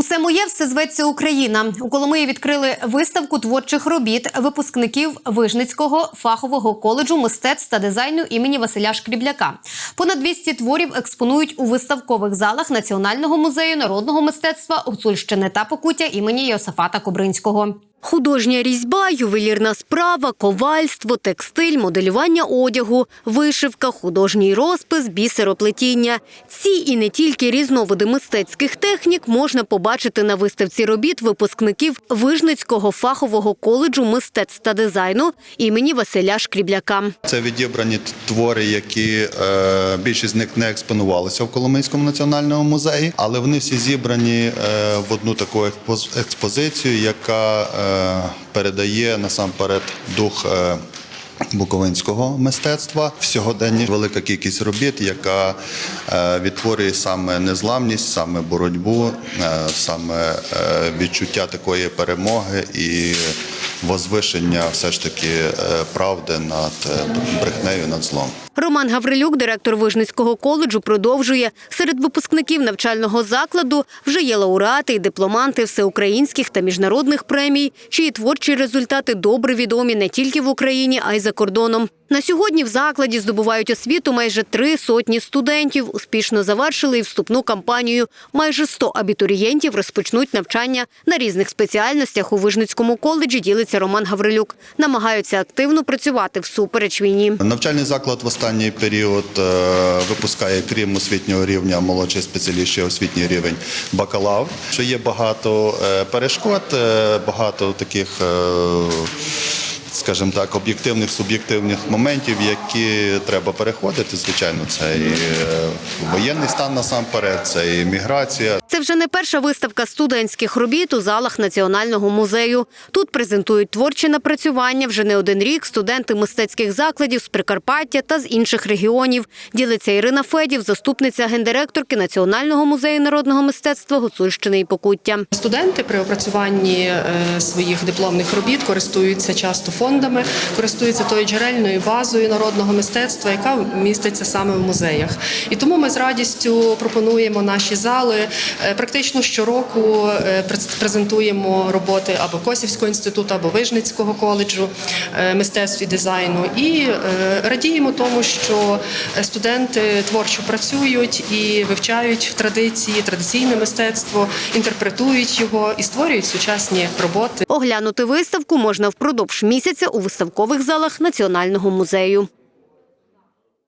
Усе моє все зветься Україна. У Коломиї відкрили виставку творчих робіт випускників Вижницького фахового коледжу мистецтв та дизайну імені Василя Шкрібляка. Понад 200 творів експонують у виставкових залах Національного музею народного мистецтва Гуцульщини та Покуття імені Йосифата Кобринського. Художня різьба, ювелірна справа, ковальство, текстиль, моделювання одягу, вишивка, художній розпис, бісероплетіння. Ці і не тільки різновиди мистецьких технік можна побачити на виставці робіт випускників Вижницького фахового коледжу мистецтв та дизайну імені Василя Шкрібляка. Це відібрані твори, які е, більшість з них не експонувалися в Коломийському національному музеї, але вони всі зібрані е, в одну таку експоз- експозицію, яка е, передає насамперед дух. Буковинського мистецтва сьогоденні велика кількість робіт, яка е, відтворює саме незламність, саме боротьбу, е, саме е, відчуття такої перемоги і возвишення все ж таки правди над брехнею, над злом. Роман Гаврилюк, директор Вижницького коледжу, продовжує. Серед випускників навчального закладу вже є лауреати і дипломанти всеукраїнських та міжнародних премій, чиї творчі результати добре відомі не тільки в Україні, а й за кордоном. На сьогодні в закладі здобувають освіту майже три сотні студентів. Успішно завершили і вступну кампанію. Майже 100 абітурієнтів розпочнуть навчання на різних спеціальностях у Вижницькому коледжі. Ділиться Роман Гаврилюк. Намагаються активно працювати всупереч війні. Навчальний заклад в останній період е, випускає, крім освітнього рівня, молодший спеціаліст, освітній рівень бакалавр. Що є багато е, перешкод, е, багато таких. Скажімо так, об'єктивних, суб'єктивних моментів, які треба переходити. Звичайно, це і е, воєнний стан насамперед, це і міграція, Це вже не перша виставка студентських робіт у залах Національного музею. Тут презентують творчі напрацювання вже не один рік студенти мистецьких закладів з Прикарпаття та з інших регіонів. Ділиться Ірина Федів, заступниця гендиректорки Національного музею народного мистецтва Гуцульщини і Покуття. Студенти при опрацюванні е, своїх дипломних робіт користуються часто фондами, користуються тою джерельною базою народного мистецтва, яка міститься саме в музеях. І тому ми з радістю пропонуємо наші зали. Е, Практично щороку е, презентуємо роботи або Косівського інституту, або Вижницького коледжу е, мистецтв і дизайну. І радіємо тому, що студенти творчо працюють і вивчають традиції, традиційне мистецтво, інтерпретують його і створюють сучасні роботи. Оглянути виставку можна впродовж місяця у виставкових залах Національного музею.